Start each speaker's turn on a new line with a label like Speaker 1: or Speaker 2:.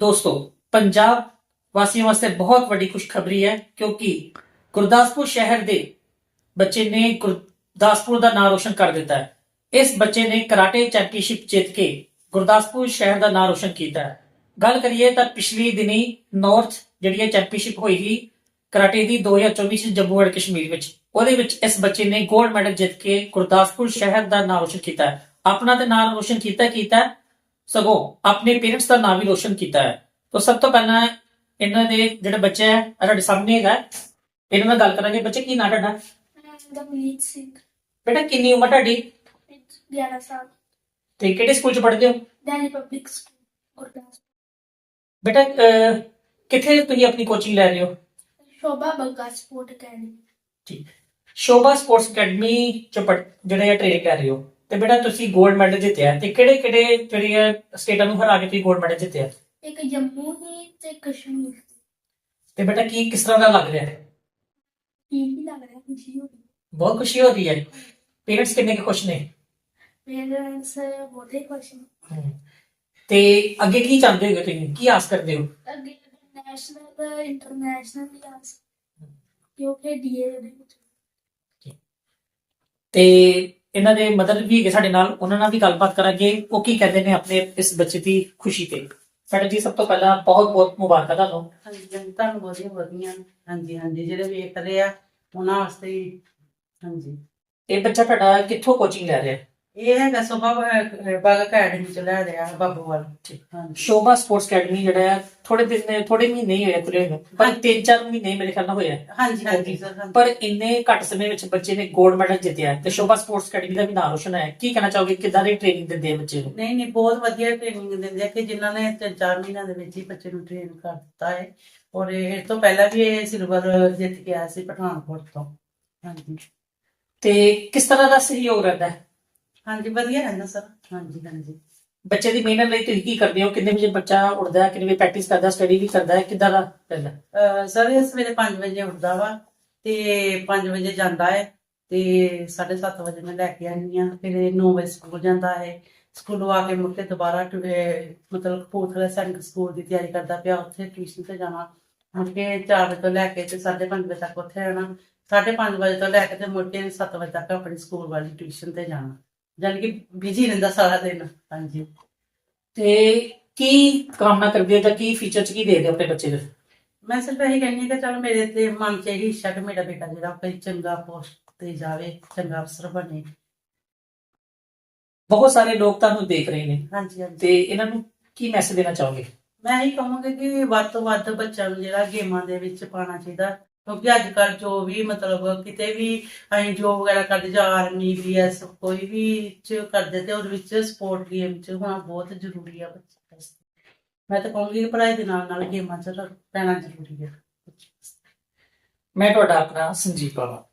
Speaker 1: ਦੋਸਤੋ, ਪੰਜਾਬ ਵਾਸੀਆਂ ਵਾਸਤੇ ਬਹੁਤ ਵੱਡੀ ਖੁਸ਼ਖਬਰੀ ਹੈ, ਕਿਉਂਕਿ ਗੁਰਦਾਸਪੁਰ ਸ਼ਹਿਰ ਦੇ ਬੱਚੇ ਨੇ ਗੁਰਦਾਸਪੁਰ ਦਾ ਨਾਮ ਰੋਸ਼ਨ ਕਰ ਦਿੱਤਾ ਹੈ। ਇਸ ਬੱਚੇ ਨੇ ਕਰਾਟੇ ਚੈਂਪੀਅਨਸ਼ਿਪ ਜਿੱਤ ਕੇ ਗੁਰਦਾਸਪੁਰ ਸ਼ਹਿਰ ਦਾ ਨਾਮ ਰੋਸ਼ਨ ਕੀਤਾ ਹੈ। ਗੱਲ ਕਰੀਏ ਤਾਂ ਪਿਛਲੀ ਦਿਨੀ ਨਾਰਥ ਜਿਹੜੀ ਹੈ ਚੈਂਪੀਅਨਸ਼ਿਪ ਹੋਈ ਸੀ, ਕਰਾਟੇ ਦੀ 2024 ਚ ਜੰਮੂ ਐਂਡ ਕਸ਼ਮੀਰ ਵਿੱਚ। ਉਹਦੇ ਵਿੱਚ ਇਸ ਬੱਚੇ ਨੇ 골ਡ ਮੈਡਲ ਜਿੱਤ ਕੇ ਗੁਰਦਾਸਪੁਰ ਸ਼ਹਿਰ ਦਾ ਨਾਮ ਰੋਸ਼ਨ ਕੀਤਾ ਹੈ। ਆਪਣਾ ਤੇ ਨਾਮ ਰੋਸ਼ਨ ਕੀਤਾ ਕੀਤਾ ਸਗੋਂ ਆਪਣੇ ਪੇਰੈਂਟਸ ਦਾ ਨਾਮ ਵੀ ਰੋਸ਼ਨ ਕੀਤਾ ਹੈ। ਤਾਂ ਸਭ ਤੋਂ ਪਹਿਲਾਂ ਇਹਨਾਂ ਦੇ ਜਿਹੜਾ ਬੱਚਾ ਹੈ ਇਹ ਤੁਹਾਡੇ ਸਾਹਮਣੇ ਹੈਗਾ ਹੈ। ਇਹਨਾਂ ਨਾਲ ਗੱਲ ਕਰਾਂਗੇ। ਬੱਚੇ ਕੀ ਨਾਂ ਤੁਹਾਡਾ?
Speaker 2: ਦਮਨੀਤ ਸਿੰਘ।
Speaker 1: ਬੇਟਾ ਕਿੰਨੀ ਉਮਰ ਤੁਹਾਡੀ?
Speaker 2: 11 ਸਾਲ।
Speaker 1: ਤੇ ਕਿਹੜੇ ਸਕੂਲ ਚ ਪੜ੍ਹਦੇ ਹੋ?
Speaker 2: Delhi public school Gurdaspur.
Speaker 1: ਬੇਟਾ ਅਹ, ਕਿੱਥੇ ਤੁਸੀਂ ਆਪਣੀ ਕੋਚਿੰਗ ਲੈ ਰਹੇ ਹੋ?
Speaker 2: Shobha Bagga sport academy
Speaker 1: Shobha sports academy ਚ ਪੜ੍ਹ- ਜਿਹੜੇ ਟ੍ਰੇਨਿੰਗ ਕਰ ਰਹੇ ਹੋ। ਤੇ ਬੇਟਾ ਤੁਸੀਂ 골ਡ ਮੈਡਲ ਜਿੱਤਿਆ ਤੇ ਕਿਹੜੇ ਕਿਹੜੇ ਜਿਹੜੀਆਂ ਸਟੇਟਾਂ ਨੂੰ ਹਰਾ ਕੇ ਤੁਸੀਂ 골ਡ ਮੈਡਲ ਜਿੱਤਿਆ?
Speaker 2: ਇੱਕ ਜੰਮੂ ਹੀ ਤੇ ਕਸ਼ਮੀਰ
Speaker 1: ਤੇ ਬੇਟਾ ਕੀ ਕਿਸ ਤਰ੍ਹਾਂ ਦਾ ਲੱਗ ਰਿਹਾ? ਹੈ
Speaker 2: ਕੀ ਹੀ ਲੱਗ ਰਿਹਾ ਖੁਸ਼ੀ ਹੋ ਰਹੀ
Speaker 1: ਬਹੁਤ ਖੁਸ਼ੀ ਹੋ ਰਹੀ ਹੈ। ਪੇਰੈਂਟਸ ਕਿੰਨੇ ਕੁ ਖੁਸ਼ ਨੇ?
Speaker 2: ਪੇਰੈਂਟਸ ਬਹੁਤੇ ਖੁਸ਼ ਨੇ।
Speaker 1: ਤੇ ਅੱਗੇ ਕੀ ਚਾਹੁੰਦੇ ਹੋ ਤੁਸੀਂ? ਕੀ ਆਸ ਕਰਦੇ ਹੋ?
Speaker 2: ਅੱਗੇ ਨੈਸ਼ਨਲ ਇੰਟਰਨੈਸ਼ਨਲ ਵੀ ਆਸ। ਕਿਉਂਕਿ ਡੀਏ ਦੇ ਵਿੱਚ।
Speaker 1: ਤੇ ਇਹਨਾਂ ਦੇ ਮਦਰ ਵੀ ਹੈਗੇ ਸਾਡੇ ਨਾਲ ਉਹਨਾਂ ਨਾਲ ਵੀ ਗੱਲਬਾਤ ਕਰਾਂਗੇ ਉਹ ਕੀ ਕਹਿੰਦੇ ਨੇ ਆਪਣੇ ਇਸ ਬੱਚੇ ਦੀ ਖੁਸ਼ੀ ਤੇ। ਮੈਡਮ ਜੀ ਸਭ ਤੋਂ ਪਹਿਲਾਂ ਬਹੁਤ ਬਹੁਤ ਮੁਬਾਰਕਾਂ ਤੁਹਾਨੂੰ।
Speaker 3: ਹਾਂਜੀ ਹਾਂਜੀ ਤੁਹਾਨੂੰ ਬਹੁਤੀਆਂ ਵਧੀਆਂ ਹਾਂਜੀ ਹਾਂਜੀ ਜਿਹੜੇ ਵੇਖ ਰਹੇ ਆ ਉਹਨਾਂ ਵਾਸਤੇ ਹਾਂਜੀ।
Speaker 1: ਇਹ ਬੱਚਾ ਤੁਹਾਡਾ ਕਿੱਥੋਂ ਕੋਚਿੰਗ ਲੈ ਰਿਹਾ ਹੈ?
Speaker 3: ਇਹ ਹੈਗਾ ਸੋਭਾ ਬਾਗ ਅਕੈਡਮੀ ਚ ਲੈ ਰਿਹਾ ਬਾਬੂਵਾਲ
Speaker 1: ਸ਼ੋਭਾ ਸਪੋਰਟਸ ਅਕੈਡਮੀ ਜਿਹੜਾ ਹੈ ਥੋੜੇ ਦਿਨ ਥੋੜੇ ਮਹੀਨੇ ਹੀ ਹੋਏ ਖੁੱਲੇ ਹੋਏ। ਪਰ 3-4 ਮਹੀਨੇ ਮੇਰੇ ਖਿਆਲ ਨਾਲ ਹੋਇਆ।
Speaker 3: ਹਾਂਜੀ ਹਾਂਜੀ ਸਰ
Speaker 1: ਪਰ ਇੰਨੇ ਘੱਟ ਸਮੇਂ ਵਿੱਚ ਬੱਚੇ ਨੇ 골ਡ ਮੈਡਲ ਜਿੱਤਿਆ ਤੇ ਸ਼ੋਭਾ ਸਪੋਰਟਸ ਅਕੈਡਮੀ ਦਾ ਵੀ ਨਾਮ ਰੋਸ਼ਨ ਹੈ। ਕੀ ਕਹਿਣਾ ਚਾਹੋਗੇ? ਕਿੱਦਾਂ ਦੀ ਟ੍ਰੇਨਿੰਗ ਦਿੰਦੇ ਆ ਬੱਚੇ ਨੂੰ?
Speaker 3: ਨਹੀਂ ਨਹੀਂ ਬਹੁਤ ਵਧੀਆ ਟ੍ਰੇਨਿੰਗ ਦਿੰਦੇ ਆ ਕਿ ਜਿਨ੍ਹਾਂ ਨੇ ਤਿੰਨ ਚਾਰ ਮਹੀਨਿਆਂ ਦੇ ਵਿੱਚ ਹੀ ਬੱਚੇ ਨੂੰ ਟ੍ਰੇਨ ਕਰ ਦਿੱਤਾ ਹੈ। ਔਰ ਇਹ ਤੋਂ ਪਹਿਲਾਂ ਵੀ ਇਹ ਸਿਲਵਰ ਜਿੱਤ ਕੇ ਆਇਆ ਸੀ ਪਠਾਨਕੋਟ ਤੋਂ। ਹਾਂਜੀ।
Speaker 1: ਤੇ ਕਿਸ ਤਰ੍ਹਾਂ ਦਾ ਸਹਿਯੋਗ ਰਹਿੰਦਾ ਹੈ?
Speaker 3: ਹਾਂਜੀ ਵਧੀਆ ਰਹਿੰਦਾ ਸਰ। ਹਾਂਜੀ ਹਾਂਜੀ।
Speaker 1: ਬੱਚੇ ਦੀ ਮਿਹਨਤ ਲਈ ਤੁਸੀਂ ਕੀ ਕਰਦੇ ਹੋ? ਕਿੰਨੇ ਵਜੇ ਬੱਚਾ ਉੱਠਦਾ ਹੈ? ਕਿੰਨੇ ਵਜੇ ਪ੍ਰੈਕਟਿਸ ਕਰਦਾ ਸਟੱਡੀ ਵੀ ਕਰਦਾ ਹੈ? ਕਿੱਦਾਂ ਦਾ ਰਹਿੰਦਾ?
Speaker 3: ਅਹ ਸਰ ਇਹ ਸਵੇਰੇ 5 ਵਜੇ ਉੱਠਦਾ ਵਾ ਤੇ 5 ਵਜੇ ਜਾਂਦਾ ਹੈ ਤੇ 7:30 ਵਜੇ ਮੈਂ ਲੈ ਕੇ ਆਉਂਦੀ ਹਾਂ। ਫਿਰ ਇਹ 9 ਵਜੇ ਸਕੂਲ ਜਾਂਦਾ ਹੈ। ਸਕੂਲੋਂ ਆ ਕੇ ਮੁੜ ਕੇ ਦੁਬਾਰਾ ਅਹ ਮਤਲਬ ਕਪੂਰਥਲਾ ਸੈਂਟਰ ਸਕੂਲ ਦੀ ਤਿਆਰੀ ਕਰਦਾ ਪਿਆ। ਉੱਥੇ ਟਿਊਸ਼ਨ ਤੇ ਜਾਣਾ ਮੁੜ ਕੇ 4 ਵਜੇ ਤੋਂ ਲੈ ਕੇ ਤੇ 5:30 ਵਜੇ ਤੱਕ ਉੱਥੇ ਰਹਿਣਾ। 5:30 ਵਜੇ ਤੋਂ ਲੈ ਕੇ ਤੇ ਮੁੜ ਕੇ 7 ਵਜੇ ਤੱਕ ਆਪਣੀ ਸਕੂਲ ਵਾਲੀ ਟਿਊਸ਼ਨ ਤੇ ਜਾਣਾ। ਯਾਨੀ ਕਿ ਬਿਜ਼ੀ ਰਹਿੰਦਾ ਸਾਰਾ ਦਿਨ। ਹਾਂਜੀ।
Speaker 1: ਤੇ ਕੀ ਕਾਮਨਾ ਕਰਦੇ ਹੋ ਜਾਂ ਕੀ ਫੀਚਰਸ ਕੀ ਦੇਖਦੇ ਹੋ ਆਪਣੇ ਬੱਚੇ ਦੇ
Speaker 3: ਮੈਂ ਸਿਰਫ ਇਹੀ ਕਹਿੰਦੀ ਹਾਂ ਕਿ ਚਲ ਮੇਰੇ ਤੇ ਮਨ 'ਚ ਇਹੀ ਇੱਛਾ ਕਿ ਮੇਰਾ ਬੇਟਾ ਜਿਹੜਾ ਕੋਈ ਚੰਗਾ ਪੋਸਟ ਤੇ ਜਾਵੇ ਚੰਗਾ ਅਫਸਰ ਬਣੇ।
Speaker 1: ਬਹੁਤ ਸਾਰੇ ਲੋਕ ਤੁਹਾਨੂੰ ਦੇਖ ਰਹੇ ਨੇ।
Speaker 3: ਹਾਂਜੀ ਹਾਂਜੀ।
Speaker 1: ਤੇ ਇਹਨਾਂ ਨੂੰ ਕੀ ਮੈਸੇਜ ਦੇਣਾ ਚਾਹੋਗੇ?
Speaker 3: ਮੈਂ ਇਹੀ ਕਹਾਂਗੀ ਕਿ ਵੱਧ ਤੋਂ ਵੱਧ ਬੱਚਿਆਂ ਨੂੰ ਜਿਹੜਾ ਗੇਮਾਂ ਦੇ ਵਿੱਚ ਪਾਉਣਾ ਚਾਹੀਦਾ। ਕਿਉਂਕਿ ਅੱਜ ਕੱਲ ਜੋ ਵੀ ਮਤਲਬ ਕਿਤੇ ਵੀ ਅਸੀਂ ਜੋ ਵਗੈਰਾ ਕਰਦੇ, ਜਾਂ ਆਰਮੀ ਬੀਐਸ ਕੋਈ ਵੀ ਚ ਕਰਦੇ ਤੇ ਉਹਦੇ ਵਿੱਚ ਸਪੋਰਟ ਗੇਮ ਚ ਹੋਣਾ ਬਹੁਤ ਜ਼ਰੂਰੀ ਆ ਬੱਚੇ ਵਾਸਤੇ। ਮੈਂ ਤਾਂ ਕਹੂੰਗੀ ਕਿ ਪੜ੍ਹਾਈ ਦੇ ਨਾਲ ਨਾਲ ਗੇਮਾਂ ਚ ਪੈਣਾ ਜ਼ਰੂਰੀ ਹੈ
Speaker 1: ਮੈਂ ਤੁਹਾਡਾ ਆਪਣਾ ਸੰਜੀਵ ਬਾਵਾ।